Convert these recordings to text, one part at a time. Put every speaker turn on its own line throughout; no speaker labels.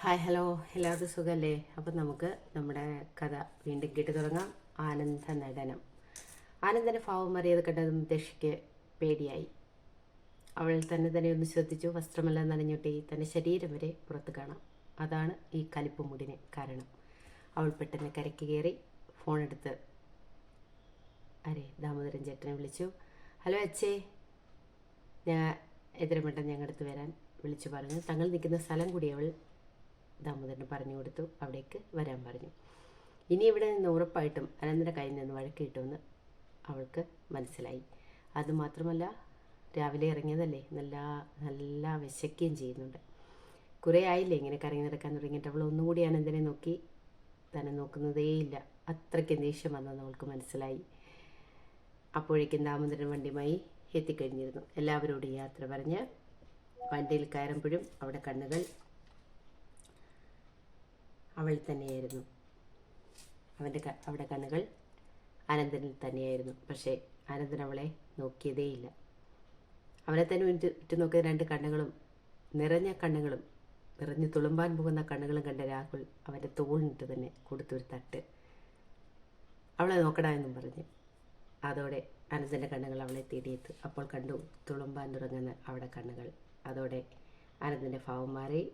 Hi hello. എല്ലാവർക്കും സുഖമല്ലേ അപ്പം നമുക്ക് നമ്മുടെ കഥ വീണ്ടും കേട്ട് തുടങ്ങാം. ആനന്ദ നടനം ആനന്ദന്റെ ഭാവം അറിയാതെ കണ്ടതും ദക്ഷയ്ക്ക് പേടിയായി. അവൾ തന്നെ തന്നെ ഒന്ന് ശ്രദ്ധിച്ചു. വസ്ത്രമെല്ലാം നനഞ്ഞൊട്ടി തന്റെ ശരീരം വരെ പുറത്ത് കാണാം. അതാണ് ഈ കലിപ്പ് മുടിന് കാരണം. അവൾ പെട്ടെന്ന് കരയ്ക്ക് കയറി ഫോണെടുത്ത് അരെ ദാമോദരൻ ചേട്ടനെ വിളിച്ചു. ഹലോ അച്ഛേ. ഞാൻ എത്ര പെട്ടെന്ന് ഞങ്ങളുടെ അടുത്ത് വരാൻ വിളിച്ചു പറഞ്ഞു. തങ്ങൾ നിൽക്കുന്ന സ്ഥലം കൂടി അവൾ ദാമോദരന് പറഞ്ഞു കൊടുത്തു. അവിടേക്ക് വരാൻ പറഞ്ഞു. ഇനി ഇവിടെ നിന്ന് ഉറപ്പായിട്ടും അനന്തര കയ്യിൽ നിന്ന് വഴക്ക് കിട്ടുമെന്ന് അവൾക്ക് മനസ്സിലായി. അതുമാത്രമല്ല രാവിലെ ഇറങ്ങിയതല്ലേ? നല്ല നല്ല വിശക്കുകയും ചെയ്യുന്നുണ്ട്. കുറേ ആയില്ലേ ഇങ്ങനെ കറങ്ങി നടക്കാൻ തുടങ്ങിയിട്ട്. അവൾ ഒന്നുകൂടി അനന്തനെ നോക്കി തന്നെ നോക്കുന്നതേയില്ല. അത്രയ്ക്ക് ദേഷ്യം വന്നെന്ന് അവൾക്ക് മനസ്സിലായി. അപ്പോഴേക്കും ദാമോദരൻ വണ്ടിയുമായി എത്തിക്കഴിഞ്ഞിരുന്നു. എല്ലാവരോടും യാത്ര പറഞ്ഞ് വണ്ടിയിൽ കയറുമ്പോഴും അവിടെ കണ്ണുകൾ അവൾ തന്നെയായിരുന്നു. അവന്റെ അവിടെ കണ്ണുകൾ അനന്തനിൽ തന്നെയായിരുന്നു. പക്ഷേ അനന്തൻ അവളെ നോക്കിയതേയില്ല. അവനെ തന്നെ ഉറ്റു ഉറ്റു നോക്കിയ രണ്ട് കണ്ണുകളും നിറഞ്ഞ കണ്ണുകളും നിറഞ്ഞു തുളുമ്പാൻ പോകുന്ന കണ്ണുകളും കണ്ട രാഹുൽ അവന്റെ തോളിനിട്ട് തന്നെ കൊടുത്തൊരു തട്ട്. അവളെ നോക്കടാ എന്നും പറഞ്ഞു. അതോടെ അനന്തന്റെ കണ്ണുകൾ അവളെ തേടിയെത്തു. അപ്പോൾ കണ്ടു തുളുമ്പാൻ തുടങ്ങുന്ന അവളുടെ കണ്ണുകൾ. അതോടെ അനന്തന്റെ ഭാവം മാറി.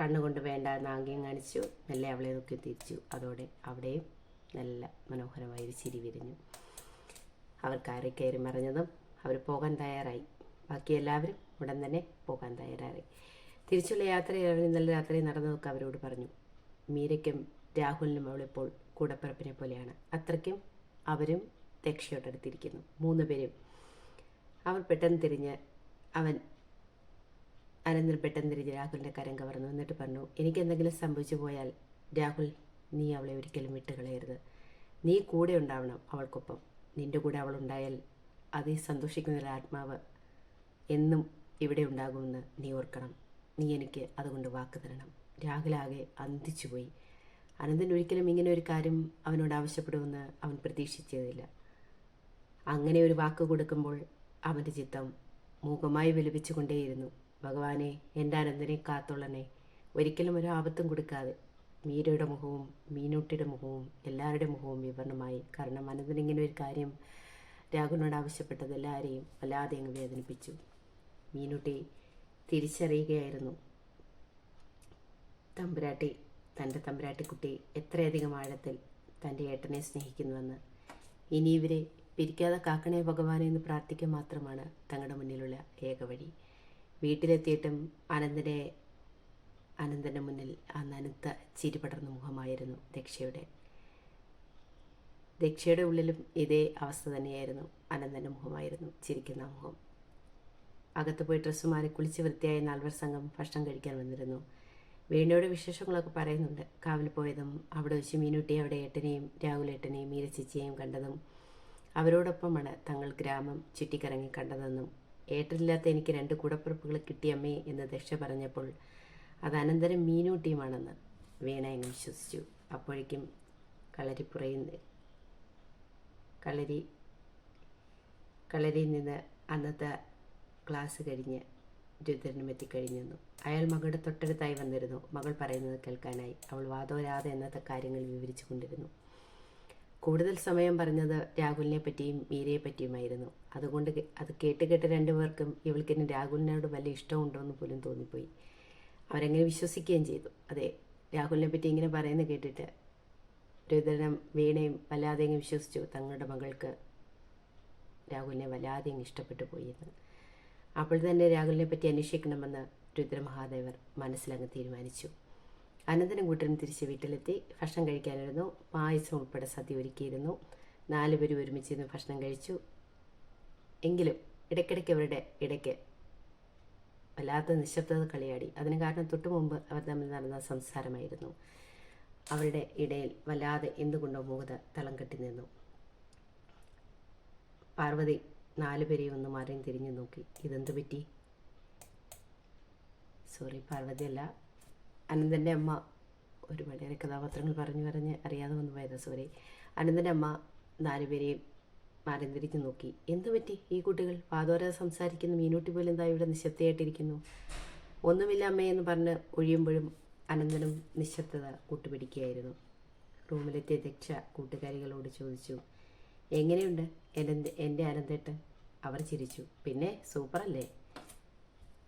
കണ്ണുകൊണ്ട് വേണ്ട എന്ന് ആംഗ്യം കാണിച്ചു. നല്ല അവളെ നോക്കി തിരിച്ചു. അതോടെ അവിടെയും നല്ല മനോഹരമായ ഒരു ചിരി വിരിഞ്ഞു. അവർ കയറി കയറി മറിഞ്ഞതും അവർ പോകാൻ തയ്യാറായി. ബാക്കി എല്ലാവരും ഉടൻ തന്നെ പോകാൻ തയ്യാറായി. തിരിച്ചുള്ള യാത്രയിൽ അവർ ഇന്നലെ രാത്രി നടന്നതൊക്കെ അവരോട് പറഞ്ഞു. മീരയ്ക്കും രാഹുലിനും അവളിപ്പോൾ കൂടപ്പിറപ്പിനെ പോലെയാണ്. അത്രയ്ക്കും അവരും ദക്ഷയോടടുത്തിരിക്കുന്നു മൂന്ന് പേരും. അവർ പെട്ടെന്ന് തിരിഞ്ഞ് അവൻ അനന്തൻ പെട്ടെന്ന് തിരിഞ്ഞ് രാഹുലിന്റെ കരം കവർന്നു. എന്നിട്ട് പറഞ്ഞു എനിക്ക് എന്തെങ്കിലും സംഭവിച്ചു പോയാൽ രാഹുൽ നീ അവളെ ഒരിക്കലും വിട്ടുകളയരുത്. നീ കൂടെ ഉണ്ടാവണം അവൾക്കൊപ്പം. നിന്റെ കൂടെ അവൾ ഉണ്ടായാൽ അതിൽ സന്തോഷിക്കുന്ന ഒരു ആത്മാവ് എന്നും ഇവിടെ ഉണ്ടാകുമെന്ന് നീ ഓർക്കണം. നീ എനിക്ക് അതുകൊണ്ട് വാക്ക് തരണം. രാഹുലാകെ അന്തിച്ചുപോയി. അനന്തൻ ഒരിക്കലും ഇങ്ങനെ ഒരു കാര്യം അവനോട് ആവശ്യപ്പെടുമെന്ന് അവൻ പ്രതീക്ഷിച്ചതില്ല. അങ്ങനെ ഒരു വാക്ക് കൊടുക്കുമ്പോൾ അവന്റെ ചിത്തം മൂകമായി വിലപിച്ചുകൊണ്ടേയിരുന്നു. ഭഗവാനെ എന്റെ അനന്തനെ കാത്തോളണേ ഒരിക്കലും ഒരു ആപത്തും കൊടുക്കാതെ. മീരയുടെ മുഖവും മീനൂട്ടിയുടെ മുഖവും എല്ലാവരുടെ മുഖവും വിവരണമായി. കാരണം അനന്തൻ ഇങ്ങനെ ഒരു കാര്യം രാഹുലിനോട് ആവശ്യപ്പെട്ടത് എല്ലാവരെയും വല്ലാതെ അങ്ങ് വേദനിപ്പിച്ചു. മീനുട്ടി തിരിച്ചറിയുകയായിരുന്നു. തമ്പുരാട്ടി തന്റെ തമ്പുരാട്ടിക്കുട്ടി എത്രയധികം ആഴത്തിൽ തന്റെ ഏട്ടനെ സ്നേഹിക്കുന്നുവെന്ന്. ഇനി ഇവരെ പിരിക്കാതെ കാക്കണേ ഭഗവാനെ എന്ന് പ്രാർത്ഥിക്കുക മാത്രമാണ് തങ്ങളുടെ മുന്നിലുള്ള ഏക വഴി. വീട്ടിലെത്തിയിട്ടും അനന്തനെ അനന്തന്റെ മുന്നിൽ ആ നനുത്ത ചിരി പടർന്ന മുഖമായിരുന്നു ദക്ഷയുടെ. ദക്ഷയുടെ ഉള്ളിലും ഇതേ അവസ്ഥ തന്നെയായിരുന്നു അനന്തന്റെ മുഖമായിരുന്നു ചിരിക്കുന്ന മുഖം. അകത്ത് പോയി ഡ്രസ്സ് മാറി കുളിച്ച് വൃത്തിയായ നാൽവർ സംഘം ഭക്ഷണം കഴിക്കാൻ വന്നിരുന്നു. വേണയുടെ വിശേഷങ്ങളൊക്കെ പറയുന്നുണ്ട്. കാവിൽ പോയതും അവിടെ വെച്ച് മീനുട്ടി അവിടെ ഏട്ടനെയും രാഹുലേട്ടനെയും മീരച്ചിച്ചയെയും കണ്ടതും അവരോടൊപ്പമാണ് തങ്ങൾ ഗ്രാമം ചുറ്റിക്കറങ്ങി കണ്ടതെന്നും ഏട്ടനില്ലാത്ത എനിക്ക് രണ്ട് കൂടപ്പിറപ്പുകൾ കിട്ടിയമ്മേ എന്ന് ദക്ഷ പറഞ്ഞപ്പോൾ അത് അനന്തരം മീനൂട്ടിയുമാണെന്ന് വീണ അങ്ങ് വിശ്വസിച്ചു. അപ്പോഴേക്കും കളരിപ്പുറയിൽ കളരി കളരിയിൽ നിന്ന് അന്നത്തെ ക്ലാസ് കഴിഞ്ഞ് രുദ്രനും എത്തിക്കഴിഞ്ഞിരുന്നു അയാൾ മകളുടെ തൊട്ടടുത്തായി വന്നിരുന്നു. മകൾ പറയുന്നത് കേൾക്കാനായി. അവൾ വാതോരാതെ എന്നത്തെ കാര്യങ്ങൾ വിവരിച്ചു കൊണ്ടിരുന്നു. കൂടുതൽ സമയം പറഞ്ഞത് രാഹുലിനെ പറ്റിയും മീരയെ പറ്റിയുമായിരുന്നു. അതുകൊണ്ട് അത് കേട്ട് കേട്ട് രണ്ടുപേർക്കും ഇവൾക്കിന് രാഹുലിനോട് വലിയ ഇഷ്ടമുണ്ടോ എന്ന് പോലും തോന്നിപ്പോയി. അവരങ്ങനെ വിശ്വസിക്കുകയും ചെയ്തു. അതെ രാഹുലിനെ പറ്റി ഇങ്ങനെ പറയുന്നത് കേട്ടിട്ട് രുദ്രനും വീണയും വല്ലാതെ അങ്ങ് വിശ്വസിച്ചു തങ്ങളുടെ മകൾക്ക് രാഹുലിനെ വല്ലാതെ അങ്ങ് ഇഷ്ടപ്പെട്ടു പോയി എന്ന്. അപ്പോൾ തന്നെ രാഹുലിനെ പറ്റി അന്വേഷിക്കണമെന്ന് രുദ്രമഹാദേവർ മനസ്സിലങ്ങ് തീരുമാനിച്ചു. അനന്തനും കൂട്ടരും തിരിച്ച് വീട്ടിലെത്തി. ഭക്ഷണം കഴിക്കാനിരുന്നു. പായസം ഉൾപ്പെടെ സദ്യ ഒരുക്കിയിരുന്നു. നാലുപേരും ഒരുമിച്ചിരുന്ന് ഭക്ഷണം കഴിച്ചു. എങ്കിലും ഇടയ്ക്കിടയ്ക്ക് അവരുടെ ഇടയ്ക്ക് വല്ലാത്ത നിശബ്ദത കളിയാടി. അതിന് കാരണം തൊട്ടു മുമ്പ് അവർ തമ്മിൽ നടന്ന സംസാരമായിരുന്നു. അവരുടെ ഇടയിൽ വല്ലാതെ എന്തുകൊണ്ടോ മൂകത തളം കെട്ടി നിന്നു. പാർവതി നാലുപേരെയും ഒന്ന് മാറിയും തിരിഞ്ഞു നോക്കി. ഇതെന്ത് പറ്റി? സോറി പാർവതി അല്ല അനന്തന്റെ അമ്മ ഒരു വളരെ കഥാപാത്രങ്ങൾ പറഞ്ഞു പറഞ്ഞ് അറിയാതെ വന്നു പോയത് സോറി. അനന്തന്റെ അമ്മ നാലുപേരെയും മാറി തിരിഞ്ഞു നോക്കി. എന്തു പറ്റി? ഈ കുട്ടികൾ? പാതോര സംസാരിക്കുന്ന മീനൂട്ടി പോലും എന്താ ഇവിടെ നിശബ്ദയായിട്ടിരിക്കുന്നു. ഒന്നുമില്ല അമ്മയെന്ന് പറഞ്ഞ് ഒഴിയുമ്പോഴും അനന്തനും നിശബ്ദത കൂട്ടുപിടിക്കുകയായിരുന്നു. റൂമിലെത്തിയ ദക്ഷ കൂട്ടുകാരികളോട് ചോദിച്ചു എങ്ങനെയുണ്ട്? എന്റെ എന്റെ അനന്തേട്ടൻ? അവർ ചിരിച്ചു. പിന്നെ സൂപ്പറല്ലേ?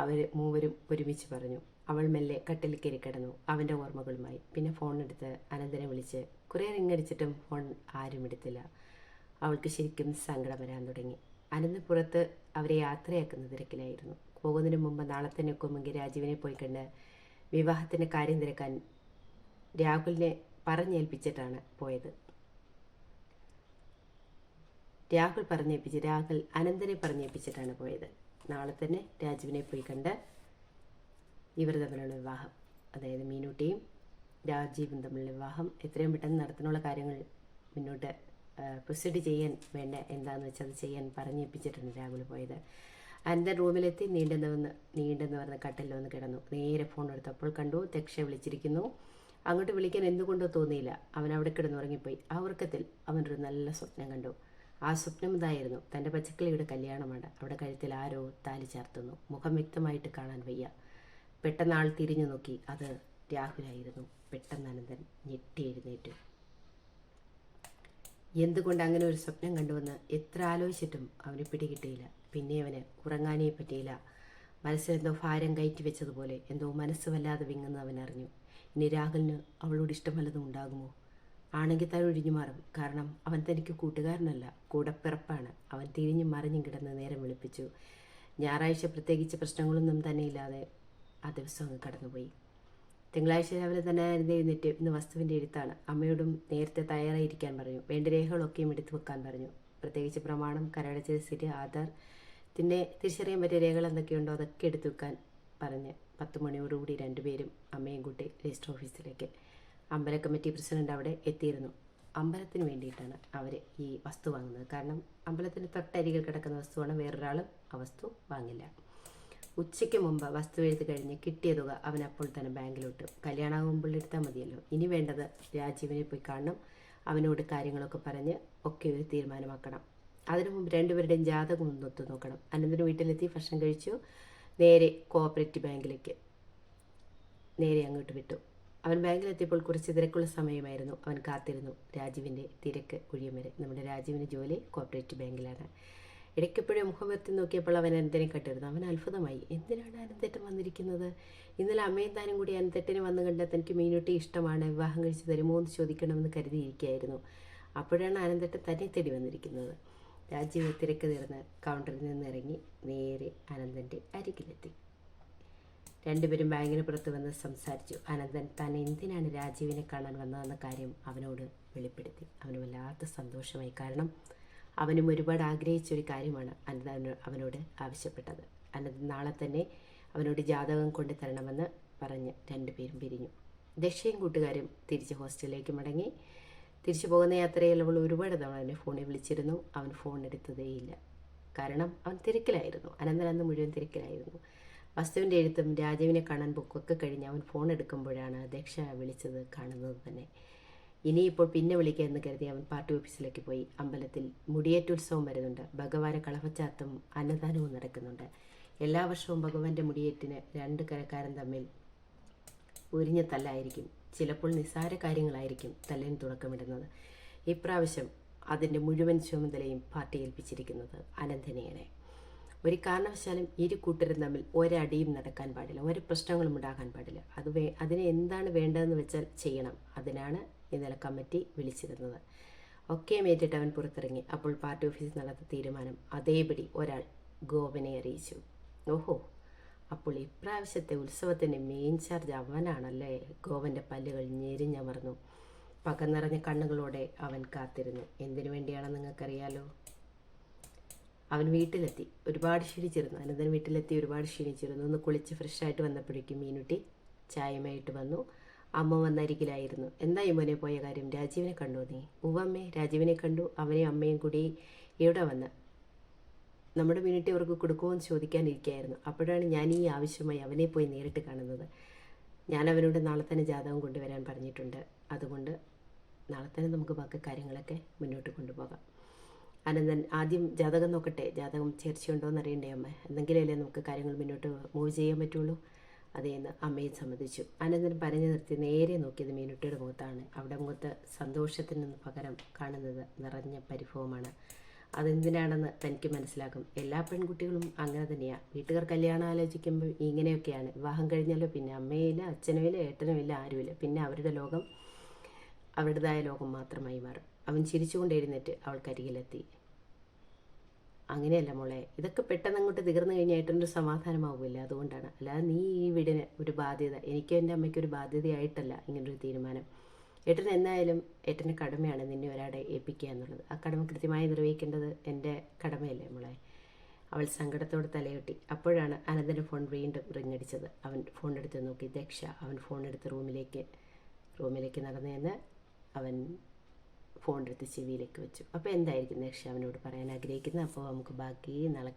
അവർ മൂവരും ഒരുമിച്ച് പറഞ്ഞു. അവൾ മെല്ലെ കട്ടിൽ കയറി കിടന്നു. അവന്റെ ഓർമ്മകളുമായി. പിന്നെ ഫോൺ എടുത്ത് അനന്തനെ വിളിച്ച് കുറേ റിങ്ങടിച്ചിട്ടും ഫോൺ ആരും എടുത്തില്ല. അവൾക്ക് ശരിക്കും സങ്കടം വരാൻ തുടങ്ങി. അനന്ത് പുറത്ത് അവരെ യാത്രയാക്കുന്ന തിരക്കിലായിരുന്നു. പോകുന്നതിന് മുമ്പ് നാളെ തന്നെ ഒക്കുമെങ്കിൽ രാജീവിനെ പോയി കണ്ട് വിവാഹത്തിന്റെ കാര്യം തിരക്കാൻ രാഹുലിനെ പറഞ്ഞേൽപ്പിച്ചിട്ടാണ് പോയത്. രാഹുൽ പറഞ്ഞേൽപ്പിച്ച് രാഹുൽ അനന്തനെ പറഞ്ഞേൽപ്പിച്ചിട്ടാണ് പോയത്. നാളെ തന്നെ രാജുവിനെ പോയി കണ്ട് ഇവർ തമ്മിലുള്ള വിവാഹം. അതായത് മീനൂട്ടിയും രാജീവും തമ്മിലുള്ള വിവാഹം. എത്രയും പെട്ടെന്ന് നടത്തുന്നുള്ള കാര്യങ്ങൾ മുന്നോട്ട് പ്രൊസീഡ് ചെയ്യാൻ വേണ്ട എന്താണെന്ന് വെച്ചാൽ അത് ചെയ്യാൻ പറഞ്ഞേൽപ്പിച്ചിട്ടാണ് രാഹുൽ പോയത്. അനന്തൻ റൂമിലെത്തി നീണ്ടെന്ന് വന്ന് നീണ്ടെന്ന് പറഞ്ഞ കട്ടിൽ വന്ന് കിടന്നു. നേരെ ഫോൺ എടുത്തപ്പോൾ കണ്ടു ദക്ഷ വിളിച്ചിരിക്കുന്നു. അങ്ങോട്ട് വിളിക്കാൻ എന്തുകൊണ്ടോ തോന്നിയില്ല. അവൻ അവിടെ കിടന്ന് ഉറങ്ങിപ്പോയി. ആ ഉറക്കത്തിൽ അവനൊരു നല്ല സ്വപ്നം കണ്ടു. ആ സ്വപ്നം ഇതായിരുന്നു. തന്റെ പച്ചക്കിളിയുടെ കല്യാണമാണ്. അവിടെ കഴുത്തിൽ ആരോ താലി ചേർത്തുന്നു. മുഖം വ്യക്തമായിട്ട് കാണാൻ വയ്യ. പെട്ടെന്ന് ആൾ തിരിഞ്ഞു നോക്കി. അത് രാഹുലായിരുന്നു. പെട്ടെന്ന് അനന്തൻ ഞെട്ടി എഴുന്നേറ്റു. എന്തുകൊണ്ട് അങ്ങനെ ഒരു സ്വപ്നം കണ്ടുവന്ന് എത്ര ആലോചിച്ചിട്ടും അവന് പിടികിട്ടിയില്ല. പിന്നെ അവന് ഉറങ്ങാനേ പറ്റിയില്ല. മനസ്സിലെന്തോ ഭാരം കയറ്റി വെച്ചതുപോലെ എന്തോ മനസ്സ് വല്ലാതെ വിങ്ങുന്നത് അവൻ അറിഞ്ഞു. ഇനി രാഹുലിന് അവളോട് ഇഷ്ടം വല്ലതും ഉണ്ടാകുമോ? ആണെങ്കിൽ താൻ ഒഴിഞ്ഞു മാറും. കാരണം അവൻ തനിക്ക് കൂട്ടുകാരനല്ല കൂടപ്പിറപ്പാണ്. അവൻ തിരിഞ്ഞു മറിഞ്ഞും കിടന്ന് നേരം വിളിപ്പിച്ചു. ഞായറാഴ്ച പ്രത്യേകിച്ച് പ്രശ്നങ്ങളൊന്നും തന്നെ ഇല്ലാതെ ആ ദിവസം അങ്ങ് കടന്നുപോയി. തിങ്കളാഴ്ച രാവിലെ തന്നെ അരുന്ന് എഴുന്നേറ്റ് ഇന്ന് വസ്തുവിന്റെ എഴുത്താണ്. അമ്മയോടും നേരത്തെ തയ്യാറായിരിക്കാൻ പറഞ്ഞു. വേണ്ട രേഖകളൊക്കെയും എടുത്തു വെക്കാൻ പറഞ്ഞു. പ്രത്യേകിച്ച് പ്രമാണം കരടച്ച രസീറ്റ് ആധാർ പിന്നെ തിരിച്ചറിയാൻ പറ്റിയ രേഖകൾ എന്തൊക്കെയുണ്ടോ അതൊക്കെ എടുത്തു വെക്കാൻ പറഞ്ഞ്. പത്ത് മണിയോടുകൂടി രണ്ടുപേരും അമ്മയും കൂട്ടി രജിസ്റ്റർ ഓഫീസിലേക്ക്. അമ്പല കമ്മിറ്റി പ്രസിഡന്റ് അവിടെ എത്തിയിരുന്നു. അമ്പലത്തിന് വേണ്ടിയിട്ടാണ് അവർ ഈ വസ്തു വാങ്ങുന്നത്. കാരണം അമ്പലത്തിന് തൊട്ടരികിൽ കിടക്കുന്ന വസ്തുവാണ്. വേറൊരാളും ആ വസ്തു വാങ്ങില്ല. ഉച്ചയ്ക്ക് മുമ്പ് വസ്തു എഴുതി കഴിഞ്ഞ് കിട്ടിയ തുക അവൻ അപ്പോൾ തന്നെ ബാങ്കിലോട്ട്. കല്യാണമാകുമ്പോൾ എടുത്താൽ മതിയല്ലോ. ഇനി വേണ്ടത് രാജീവിനെ പോയി കാണണം. അവനോട് കാര്യങ്ങളൊക്കെ പറഞ്ഞ് ഒക്കെ ഒരു തീരുമാനമാക്കണം. അതിനു മുമ്പ് രണ്ടുപേരുടെയും ജാതകം ഒന്ന് ഒത്തു നോക്കണം. അനന്തരം വീട്ടിലെത്തി ഭക്ഷണം കഴിച്ചു. നേരെ കോഓപ്പറേറ്റീവ് ബാങ്കിലേക്ക്. നേരെ അങ്ങോട്ട് വിട്ടു. അവൻ ബാങ്കിലെത്തിയപ്പോൾ കുറച്ച് തിരക്കുള്ള സമയമായിരുന്നു. അവൻ കാത്തിരുന്നു. രാജീവിന്റെ തിരക്ക് ഒഴിയും വരെ നമ്മുടെ രാജീവിന്റെ ജോലി കോപ്പറേറ്റീവ് ബാങ്കിലാണ്. ഇടയ്ക്കെപ്പോഴും മുഖം വരുത്തി നോക്കിയപ്പോൾ അവൻ അനന്തനെ കണ്ടിരുന്നു. അവൻ അത്ഭുതമായി എന്തിനാണ് അനന്തേട്ടൻ വന്നിരിക്കുന്നത്? ഇന്നലെ അമ്മയും താനും കൂടി അനന്തേട്ടനെ വന്നു കണ്ടാൽ തനിക്ക് മീനുട്ടി ഇഷ്ടമാണ് വിവാഹം കഴിച്ച് തരുമോ എന്ന് ചോദിക്കണമെന്ന് കരുതിയിരിക്കുകയായിരുന്നു. അപ്പോഴാണ് അനന്തേട്ടൻ തന്നെ തേടി വന്നിരിക്കുന്നത്. രാജീവ് തിരക്ക് തീർന്ന് കൗണ്ടറിൽ നിന്ന് ഇറങ്ങി നേരെ അനന്തന്റെ അരികിലെത്തി. രണ്ടുപേരും ബാങ്കിന് പുറത്ത് വന്ന് സംസാരിച്ചു. അനന്തൻ താൻ എന്തിനാണ് രാജീവിനെ കാണാൻ വന്നതെന്ന കാര്യം അവനോട് വെളിപ്പെടുത്തി. അവന് വല്ലാത്ത സന്തോഷമായി. കാരണം അവനും ഒരുപാട് ആഗ്രഹിച്ച ഒരു കാര്യമാണ് അനന്ത അവനോട് ആവശ്യപ്പെട്ടത്. അനന്ത നാളെ തന്നെ അവനോട് ജാതകം കൊണ്ട് തരണമെന്ന് പറഞ്ഞ് രണ്ടുപേരും പിരിഞ്ഞു. ദക്ഷയും കൂട്ടുകാരും തിരിച്ച് ഹോസ്റ്റലിലേക്ക് മടങ്ങി. തിരിച്ചു പോകുന്ന യാത്രയിൽ അവൾ ഒരുപാട് തവണ അവനെ ഫോണിൽ വിളിച്ചിരുന്നു. അവൻ ഫോൺ എടുത്തതേയില്ല. കാരണം അവൻ തിരക്കിലായിരുന്നു. അനന്തൻ അന്ന് മുഴുവൻ തിരക്കിലായിരുന്നു. വസ്തുവിന്റെ എഴുത്തും രാജുവിനെ കാണാൻ ബുക്കൊക്കെ കഴിഞ്ഞ് അവൻ ഫോൺ എടുക്കുമ്പോഴാണ് ദക്ഷ വിളിച്ചത് കാണുന്നത് തന്നെ. ഇനിയിപ്പോൾ പിന്നെ വിളിക്കുക എന്ന് കരുതി അവൻ പാർട്ടി ഓഫീസിലേക്ക് പോയി. അമ്പലത്തിൽ മുടിയേറ്റുത്സവം വരുന്നുണ്ട്. ഭഗവാനെ കളഭച്ചാത്തും അന്നദാനവും നടക്കുന്നുണ്ട്. എല്ലാ വർഷവും ഭഗവാന്റെ മുടിയേറ്റിന് രണ്ട് കരക്കാരൻ തമ്മിൽ ഉരിഞ്ഞ തല്ലായിരിക്കും. ചിലപ്പോൾ നിസ്സാര കാര്യങ്ങളായിരിക്കും തല്ലിന് തുടക്കമിടുന്നത്. ഇപ്രാവശ്യം അതിന്റെ മുഴുവൻ ചുമതലയും പാർട്ടി ഏൽപ്പിച്ചിരിക്കുന്നത് അനന്തനെയാണ് ഒരു കാരണവശാലും ഇരു കൂട്ടരും തമ്മിൽ ഒരടിയും നടക്കാൻ പാടില്ല. ഒരു പ്രശ്നങ്ങളും ഉണ്ടാകാൻ പാടില്ല. അത് വേ അതിന് എന്താണ് വേണ്ടതെന്ന് വെച്ചാൽ ചെയ്യണം. അതിനാണ് ഇന്നലെ കമ്മിറ്റി വിളിച്ചിരുന്നത്. ഒക്കെ മേറ്റിട്ട് അവൻ പുറത്തിറങ്ങി. അപ്പോൾ പാർട്ടി ഓഫീസിൽ നടന്ന തീരുമാനം അതേപടി ഒരാൾ ഗോവനെ അറിയിച്ചു. ഓഹോ അപ്പോൾ ഇപ്രാവശ്യത്തെ ഉത്സവത്തിന്റെ മെയിൻ ചാർജ് അവനാണല്ലേ? ഗോവന്റെ പല്ലുകൾ ഞെരിഞ്ഞമർന്നു. പക നിറഞ്ഞ കണ്ണുകളോടെ അവൻ കാത്തിരുന്നു. എന്തിനു വേണ്ടിയാണെന്ന് നിങ്ങൾക്കറിയാലോ? അവൻ വീട്ടിലെത്തി. ഒരുപാട് ക്ഷീണിച്ചിരുന്നു. അനന്തൻ വീട്ടിലെത്തി ഒരുപാട് ക്ഷീണിച്ചിരുന്നു. ഒന്ന് കുളിച്ച് ഫ്രഷായിട്ട് വന്നപ്പോഴേക്കും മീനുട്ടി ചായമായിട്ട് വന്നു. അമ്മ വന്നരികിലായിരുന്നു. എന്തായി മോനെ പോയ കാര്യം? രാജീവിനെ കണ്ടു നീ? ഉവമ്മേ രാജീവിനെ കണ്ടു. അവനെ അമ്മയും കൂടി ഇവിടെ വന്ന്? നമ്മുടെ മിനിറ്റ് അവർക്ക് കൊടുക്കുമോ എന്ന് ചോദിക്കാനിരിക്കുകയായിരുന്നു അപ്പോഴാണ് ഞാൻ ഈ ആവശ്യമായി അവനെ പോയി നേരിട്ട് കാണുന്നത്. ഞാൻ അവനോട് നാളെ തന്നെ ജാതകം കൊണ്ടുവരാൻ പറഞ്ഞിട്ടുണ്ട്. അതുകൊണ്ട് നാളെ തന്നെ നമുക്ക് ബാക്കി കാര്യങ്ങളൊക്കെ മുന്നോട്ട് കൊണ്ടുപോകാം. അനന്തൻ ആദ്യം ജാതകം നോക്കട്ടെ. ജാതകം ചേർച്ചയുണ്ടോ എന്ന് അറിയണ്ടേ അമ്മ? എന്തെങ്കിലല്ലേ നമുക്ക് കാര്യങ്ങൾ മുന്നോട്ട് മൂവ് ചെയ്യാൻ പറ്റുള്ളൂ? അതേന്ന് അമ്മയും സമ്മതിച്ചു അനന്തരം പറഞ്ഞു നിർത്തി നേരെ നോക്കിയത് മീനുട്ടിയുടെ മുഖത്താണ്. അവിടെ മുഖത്ത് സന്തോഷത്തിന് പകരം കാണുന്നത് നിറഞ്ഞ പരിഭവമാണ്. അതെന്തിനാണെന്ന് തനിക്ക് മനസ്സിലാക്കും എല്ലാ പെൺകുട്ടികളും അങ്ങനെ തന്നെയാണ് വീട്ടുകാർ കല്യാണം ആലോചിക്കുമ്പോൾ ഇങ്ങനെയൊക്കെയാണ്. വിവാഹം കഴിഞ്ഞാലോ പിന്നെ അമ്മയില്ല അച്ഛനുമില്ല ഏട്ടനുമില്ല ആരുമില്ല. പിന്നെ അവരുടെ ലോകം അവരുടേതായ ലോകം മാത്രമായി മാറും. അവൻ ചിരിച്ചുകൊണ്ട് എഴുന്നേറ്റ് അവൾക്കരികിലെത്തി. അങ്ങനെയല്ല മോളെ. ഇതൊക്കെ പെട്ടെന്ന് അങ്ങോട്ട് തീർന്നു കഴിഞ്ഞായിട്ടൊരു സമാധാനമാവുമല്ലേ അതുകൊണ്ടാണ്. അല്ലാതെ നീ ഈ വീടിന് ഒരു ബാധ്യത എനിക്കും എന്റെ അമ്മയ്ക്ക് ഒരു ബാധ്യതയായിട്ടല്ല ഇങ്ങനൊരു തീരുമാനം. ഏട്ടൻ എന്നായാലും ഏട്ടന്റെ കടമയാണ് നിന്നെ ഒരാടെ ഏൽപ്പിക്കുക എന്നുള്ളത്. ആ കടമ കൃത്യമായി നിർവഹിക്കേണ്ടത് എന്റെ കടമയല്ലേ മോളെ? അവൾ സങ്കടത്തോടെ തലയൊട്ടി. അപ്പോഴാണ് അനന്തന്റെ ഫോൺ വീണ്ടും റിങ്ങടിച്ചത്. അവൻ ഫോൺ എടുത്ത് നോക്കി. ദക്ഷ അവൻ ഫോൺ എടുത്ത് റൂമിലേക്ക് റൂമിലേക്ക് നടന്നതെന്ന് അവൻ ഫോൺ എടുത്ത് ചെവിയിലേക്ക് വെച്ചു. അപ്പോൾ എന്തായിരിക്കും ദക്ഷ അവനോട് പറയാൻ ആഗ്രഹിക്കുന്നത്? അപ്പോൾ നമുക്ക് ബാക്കി നാളെ